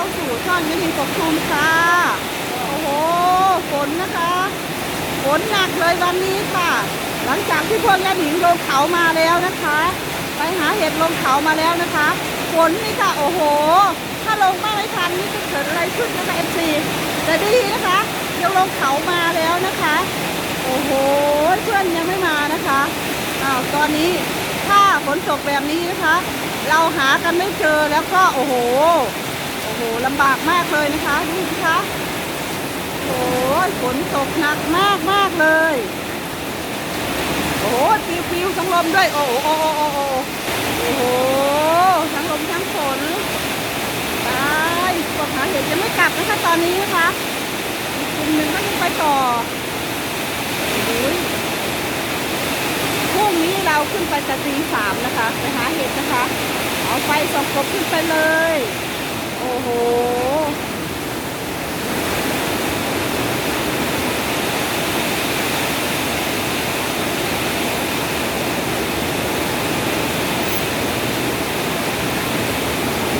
าสู่ช่องยินินปกคลุมค่ะ โอ้โห ฝนนะคะ ฝนหนักเลยวันนี้ค่ะ หลังจากที่พวกยาหนิงลงเขามาแล้วนะคะ ไปหาเห็ดลงเขามาแล้วนะคะ ฝนนี่ค่ะ โอ้โห ถ้าลงมาไม่ทันนี่จะเกิดอะไรขึ้นนะคะเอฟซีแต่ดีนะคะยังลงเขามาแล้วนะคะ โอ้โห เพื่อนยังไม่มานะคะอ้าวตอนนี้ถ้าฝนตกแบบนี้นะคะ เราหากันไม่เจอแล้วก็โอ้โหำบากมากเลยนะคะดูสิคะโอ้ยฝนตกหนักมากมากเลย โอ้โหปิวปิวทั้งลมด้วย โอ้โหโอ้โหโอ้โหโอ้โหทั้งลมทั้งฝนตายพวกหาเห็ดยังไม่กลับนะคะตอนนี้นะคะอีกกลุ่มหนึ่งก็ยังไปต่อโอ้พรุ่งนี้เราขึ้นไปจะตีสามนะคะ ไปหาเห็ดนะคะ เอาไฟส่องกบขึ้นไปเลย โอ้โห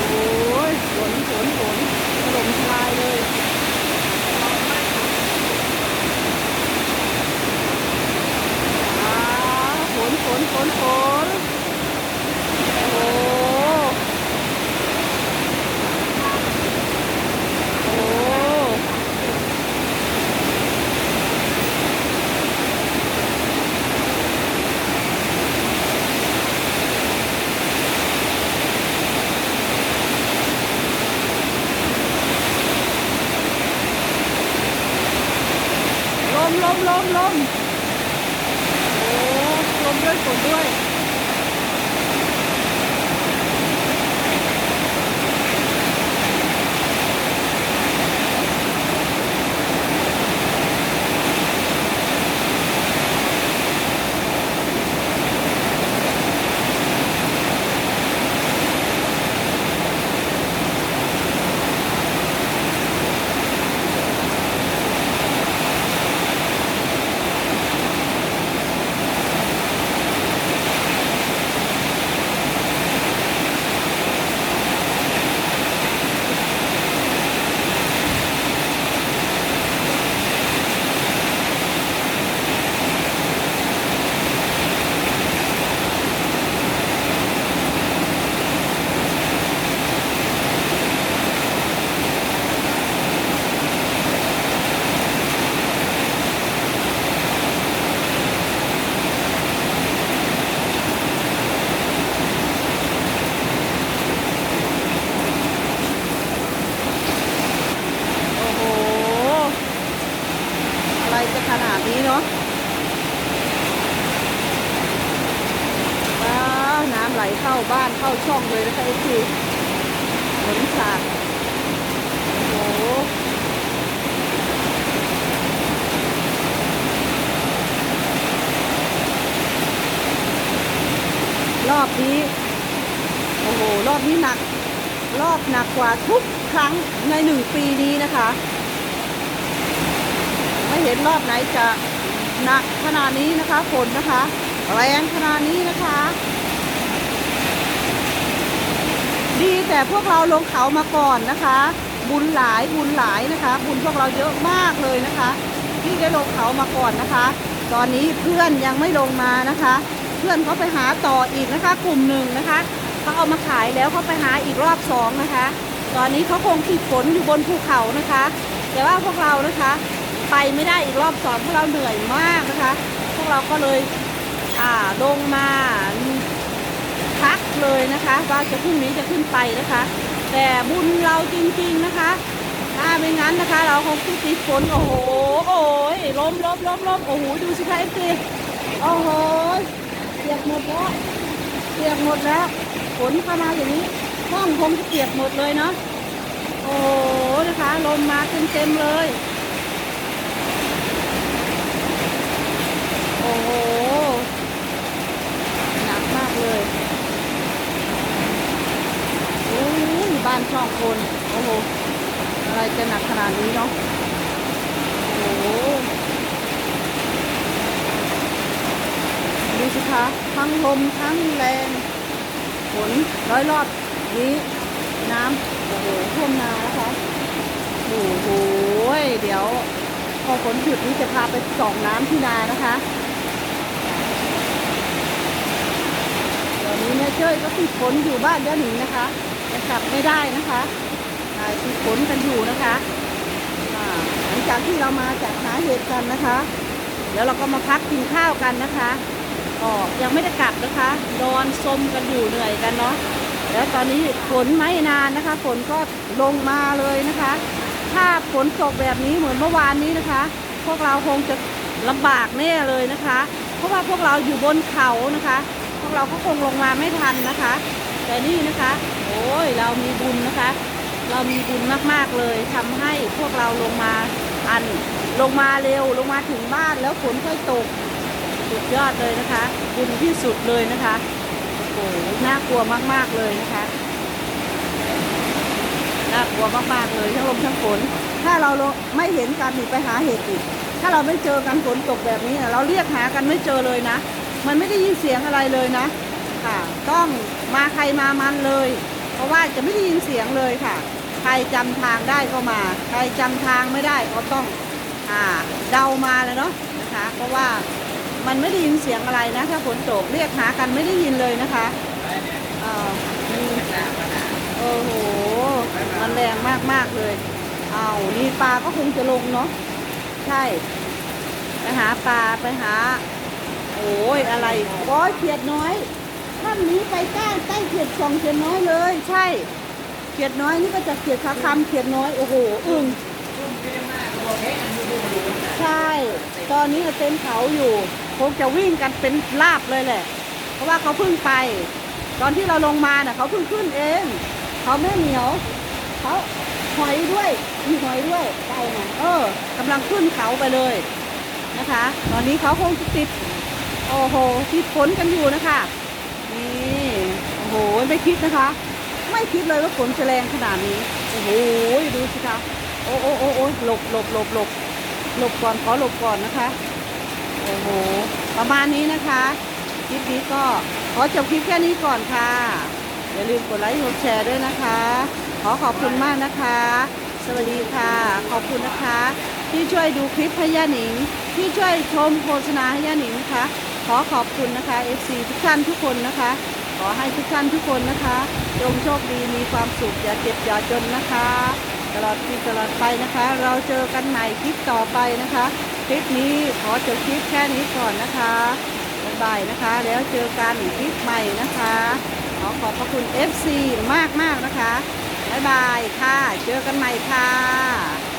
โอ้ยฝนฝนฝนถล่มทลายเลยอ่าฝนฝนฝนฝนโอ้โอ้ล มลมลมลมโอ้ลมด้วยฝนด้วย โอ้โห อะไรจะขนาดนี้เนาะว้าวน้ำไหลเข้า บ้านเข้าช่องเลยนะคะไอ้ทีฝนสาดโอ้โหรอบนี้ โอ้โห รอบนี้หนัก รอบหนักกว่าทุกครั้งในหนึ่งปีนี้นะคะ ไม่เห็นรอบไหนจะหนักขนาดนี้นะคะฝนนะคะ แรงขนาดนี้นะคะ ดีแต่พวกเราลงเขามาก่อนนะคะ บุญหลายบุญหลายนะคะ บุญพวกเราเยอะมากเลยนะคะ ที่ได้ลงเขามาก่อนนะคะ ตอนนี้เพื่อนยังไม่ลงมานะคะ เพื่อนเขาไปหาต่ออีกนะคะ กลุ่มหนึ่งนะคะเขาเอามาขายแล้วเขาไปหาอีกรอบสองนะคะ ตอนนี้เขาคงติดฝนอยู่บนภูเขานะคะ แต่ว่าพวกเรานะคะไปไม่ได้อีกรอบสองพราะเราเหนื่อยมากนะคะ พวกเราก็เลยอ่าลงมา พักเลยนะคะว่าจะพรุ่งนี้จะขึ้นไปนะคะ แต่บุญเราจริงๆนะคะ ถ้าไม่งั้นนะคะ เราคงติดฝนโอ้โหโอ้ยล้มล้มล้มล้มโอ้โหดูสิคะเอฟซีโอ้โหเปียกหมดแล้วเปียกหมดแล้วฝนเข้ามาอย่างนี้ห้องคงจะเปียกหมดเลยเนาะโอ้โหนะคะลมมาเต็มๆเลย โอ้โห หนักมากเลย โอ้ยบ้านช่องคน โอ้โห อะไรจะหนักข นาดนี้เนาะโอ้โหดูสิคะ ทั้งลมทั้งแรงฝนร้อยรอบนี้น้ำโอ้โหท่วมนาแล้วค่ะเดี๋ยว พอฝนหยุดนี้จะพาไปส่องน้ำที่นานะคะตอนนี้แม่เจ้ยก็ติดฝนอยู่บ้านย่าหนิงนะคะยังกลับไม่ได้นะคะอ่าติดฝนกันอยู่นะคะ ที่เรามาจากหาเห็ดกันนะคะ แล้วเราก็มาพักกินข้าวกันนะคะออกยังไม่ได้กลับนะคะนอนซมกันอยู่เหนื่อยกันเนาะแล้วตอนนี้ฝนไม่นานนะคะ ฝนก็ลงมาเลยนะคะ ถ้าฝนตกแบบนี้เหมือนเมื่อวานนี้นะคะ พวกเราคงจะลำบากแน่เลยนะคะ เพราะว่าพวกเราอยู่บนเขานะคะ พวกเราก็คงลงมาไม่ทันนะคะ แต่นี่นะคะ โอ้ยเรามีบุญนะคะ เรามีบุญมากๆเลยทำให้พวกเราลงมา ทัน ลงมาเร็วลงมาถึงบ้านแล้วฝนค่อยตก สุดยอดเลยนะคะบุญที่สุดเลยนะคะโอ้โหน่ากลัวมากๆเลยนะคะน่ากลัวมากๆเลยทั้งลมทั้งฝน ถ้าเราไม่เห็นกันนี่ไปหาเห็ดอีกถ้าเราไม่เจอกันฝนตกแบบนี้เราเรียกหากันไม่เจอเลยนะ มันไม่ได้ยินเสียงอะไรเลยนะ ค่ะ ต้องมาใครมามันเลย เพราะว่าจะไม่ได้ยินเสียงเลยค่ะ ใครจำทางได้ก็มา ใครจำทางไม่ได้ก็ต้องอ่าเดามาเลยเนาะนะคะ เพราะว่ามันไม่ได้ยินเสียงอะไรนะ ถ้าฝนตกเรียกหากันไม่ได้ยินเลยนะคะเออโอ้โหมันแรงมากมากเลย เอานี่ปลาก็คงจะลงเนาะใช่ ไปหาปลาไปหา โอ้ยอะไรโอ้ยเขียดน้อยท่านนี้ไปใต้ใต้เขียดสองเขียดน้อยเลย ใช่ เขียดน้อยนี่ก็จะเขียดขาคำเขียดน้อย โอ้โห อึ่งใช่ ตอนนี้เต็มเขาอยู่คงจะวิ่งกันเป็นลาบเลยแหละ เพราะว่าเขาเพิ่งไป ตอนที่เราลงมาน่ะเขาเพิ่งขึ้นเอง เขาไม่เหนียว เขาหอยด้วย มีหอยด้วยไปนะเออกำลังขึ้นเขาไปเลยนะคะ ตอนนี้เขาคงจะติด โอ้โหติดฝนกันอยู่นะคะ นี่ โอ้โห ไม่คิดนะคะ ไม่คิดเลยว่าฝนจะแรงขนาดนี้ โอ้โหดูสิคะโอ้โอ้โอ้โอ้หลบหลบหลบหลบหลบก่อนขอหลบก่อนนะคะ โอ้โห ประมาณนี้นะคะคลิปนี้ก็ขอจบคลิปแค่นี้ก่อนค่ะ อย่าลืมกดไลค์กดแชร์ด้วยนะคะ ขอขอบคุณมากนะคะ สวัสดีค่ะ ขอบคุณนะคะ ที่ช่วยดูคลิปให้ย่าหนิง ที่ช่วยชมโฆษณาให้ย่าหนิงนะคะ ขอขอบคุณนะคะ FC ทุกท่านทุกคนนะคะ ขอให้ทุกท่านทุกคนนะคะจงโชคดีมีความสุขอย่าเจ็บอย่าจนนะคะ ตลอดที่ตลอดไปนะคะ เราเจอกันใหม่คลิปต่อไปนะคะ คลิปนี้ขอจบคลิปแค่นี้ก่อนนะคะบ๊ายบายนะคะ แล้วเจอกันคลิปใหม่นะคะ ขอขอบพระคุณ FC มากมากๆนะคะบ๊ายบายค่ะ เจอกันใหม่ค่ะ